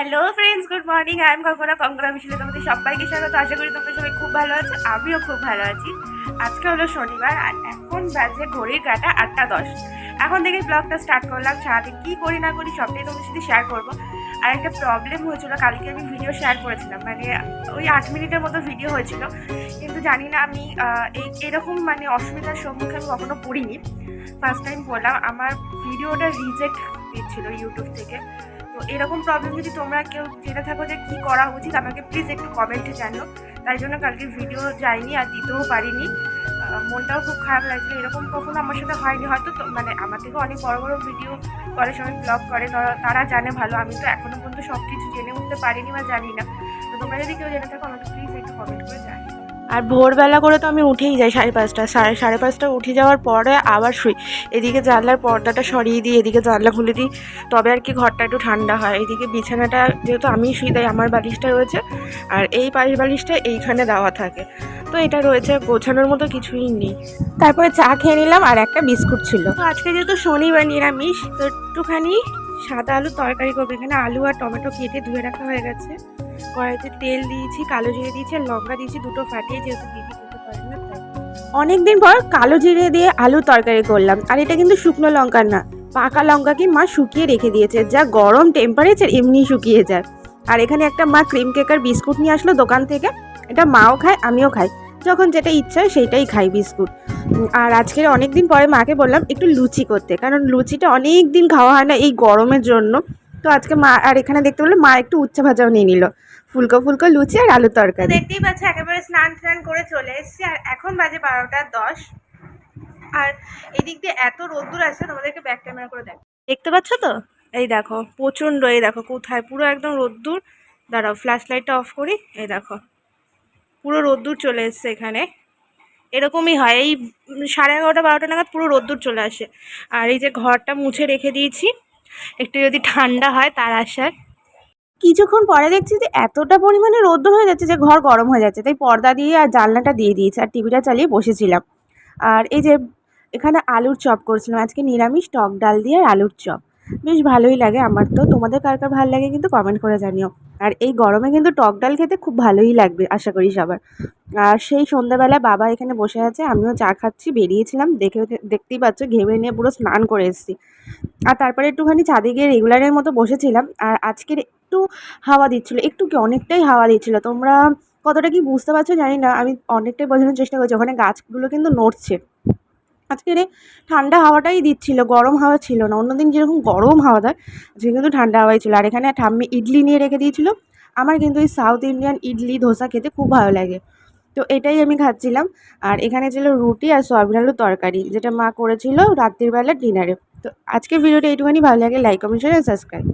Hello friends good morning I am Kalpana Kankana মিশলে তোমাদের সবাইকে স্বাগত। আশা করি তোমরা সবাই খুব ভালো আছো। আমিও খুব ভালো আছি। আজকে হলো শনিবার আর এখন বাজে ঘড়ির কাটা আটটা দশ। এখন থেকে ব্লগটা স্টার্ট করলাম। সারাদিন কী করি না করি সবটাই তোমাদের সাথে শেয়ার করব। আর একটা প্রবলেম হয়েছিল। কালকে আমি ভিডিও শেয়ার করেছিলাম। মানে ওই আট মিনিটের মতো ভিডিও হয়েছিল। কিন্তু জানি না আমি এই, এরকম মানে অসুবিধার সম্মুখীন কখনো পড়িনি। ফার্স্ট টাইম বললাম আমার ভিডিওটা রিজেক্ট দিচ্ছিল ইউটিউব থেকে। তো এরকম প্রবলেম যদি তোমরা কেউ জেনে থাকো যে কী করা উচিত, আমাকে প্লিজ একটু কমেন্টে জানো তাই জন্য কালকে ভিডিও যায়নি আর দিতেও পারিনি। মনটাও খুব খারাপ লাগছিল। এরকম কখনো আমার সাথে হয়নি। হয়তো মানে আমার থেকে অনেক বড় বড় ভিডিও করে, সবাই ব্লগ করে। তারা জানে ভালো। আমি তো এখনও পর্যন্ত সব কিছু জেনে উঠতে পারিনি বা জানি না। তো তোমরা যদি কেউ জেনে থাকো, আমাকে প্লিজ একটু কমেন্ট আর ভোরবেলা করে তো আমি উঠেই যাই সাড়ে পাঁচটা, সাড়ে সাড়ে পাঁচটা উঠে যাওয়ার পরে আবার শুই। এদিকে জানলার পর্দাটা সরিয়ে দিই এদিকে জানলা খুলে দিই, তবে আর কি ঘরটা একটু ঠান্ডা হয়। এদিকে বিছানাটা যেহেতু আমি শুই, তাই আমার বালিশটা রয়েছে। আর এই পাশ বালিশটা এইখানে দেওয়া থাকে। তো এটা রয়েছে, গোছানোর মতো কিছুই নেই। তারপরে চা খেয়ে নিলাম আর একটা বিস্কুট ছিল। তো আজকে যেহেতু শনিবার নিরামিষ, তো একটুখানি সাদা আলু তরকারি করবে। এখানে আলু আর টমেটো কেটে ধুয়ে রাখা হয়ে গেছে। কড়াইতে তেল দিয়েছি, কালো জিরে দিয়েছি আর লঙ্কা দিয়েছি, দুটো ফাটিয়ে যেহেতু দিদি খেতে পারে না অনেকদিন পর কালো জিরে দিয়ে আলু তরকারি করলাম, আর এটা কিন্তু শুকনো লঙ্কার না, পাকা লঙ্কাকে মা শুকিয়ে রেখে দিয়েছে, যা গরম টেম্পারেচার এমনি শুকিয়ে যায়। আর এখানে একটা মা ক্রিম কেকার বিস্কুট নিয়ে আসলো দোকান থেকে, এটা মাও খায়, আমিও খাই, যখন যেটা ইচ্ছা হয় সেইটাই খাই বিস্কুট। আর আজকের অনেক দিন পরে মাকে বললাম একটু লুচি করতে, কারণ লুচিটা অনেক দিন খাওয়া হয় না এই গরমের জন্য, তো আজকে মা, আর এখানে দেখতে পেলে মা একটু উচ্চা ভাজাও নিয়ে নিল। ফুলকো ফুলকো লুচি আর আলু তরকারি। দেখতেই পাচ্ছ, একেবারে স্নান টান করে চলে এসেছি, আর এখন বাজে বারোটা দশ। আর এদিক দিয়ে এত রোদ্দুর আছে তোমাদেরকে ব্যাক ক্যামেরা করে দেখ দেখতে পাচ্ছ তো? এই দেখো, প্রচণ্ড, এই দেখো কোথায়, পুরো একদম রোদ্দুর। দাঁড়াও ফ্ল্যাশ লাইটটা অফ করি, এই দেখো। পুরো রোদ্দুর চলে এসছে এখানে। এরকমই হয়, এই সাড়ে এগারোটা, বারোটা নাগাদ পুরো রোদ্দুর চলে আসে। আর এই যে ঘরটা মুছে রেখে দিয়েছি, একটু যদি ঠান্ডা হয় তার আশায়। কিছুক্ষণ পরে দেখছি যে এতটা পরিমাণে রোদ্দুর হয়ে যাচ্ছে যে ঘর গরম হয়ে যাচ্ছে। তাই পর্দা দিয়ে আর জানলাটা দিয়ে দিয়েছি আর টিভিটা চালিয়ে বসেছিলাম। আর এই যে এখানে আলুর চপ করছিলাম। আজকে নিরামিষ টক ডাল দিয়ে আর আলুর চপ। বেশ ভালোই লাগে আমার তো। তোমাদের কার কার ভালো লাগে কিন্তু কমেন্ট করে জানিও। আর এই গরমে কিন্তু টক ডাল খেতে খুব ভালোই লাগবে, আশা করি সবার। আর সেই সন্ধ্যাবেলা বাবা এখানে বসে আছে, আমিও চা খাচ্ছি, বেরিয়েছিলাম। দেখে, দেখতেই পাচ্ছ ঘেমে নিয়ে পুরো স্নান করে এসেছি। আর তারপরে একটুখানি ছাদে গিয়ে রেগুলারের মতো বসেছিলাম। আর আজকের একটু হাওয়া দিচ্ছিল, একটু কি অনেকটাই হাওয়া দিচ্ছিল? তোমরা কতটা কি বুঝতে পারছ জানি না, আমি অনেকটাই বোঝানোর চেষ্টা করছি, ওখানে গাছগুলো কিন্তু নড়ছে। আজকে রে ঠান্ডা হাওয়াটাই দিচ্ছিল, গরম হাওয়া ছিল না, অন্যদিন যেরকম গরম হাওয়া দেয়, আজকে কিন্তু ঠান্ডা হাওয়াই ছিল। আর এখানে ঠাম্মি ইডলি নিয়ে রেখে দিয়েছিল, আমার কিন্তু এই সাউথ ইন্ডিয়ান ইডলি ধোসা খেতে খুব ভালো লাগে। তো এটাই আমি খাচ্ছিলাম, আর এখানে ছিল রুটি আর সয়াবিন আলুর তরকারি, যেটা মা করেছিল রাত্রিবেলা ডিনারে তো আজকের ভিডিওটা এইটুখানি, ভালো লাগে লাইক কমেন্ট শেয়ার সাবস্ক্রাইব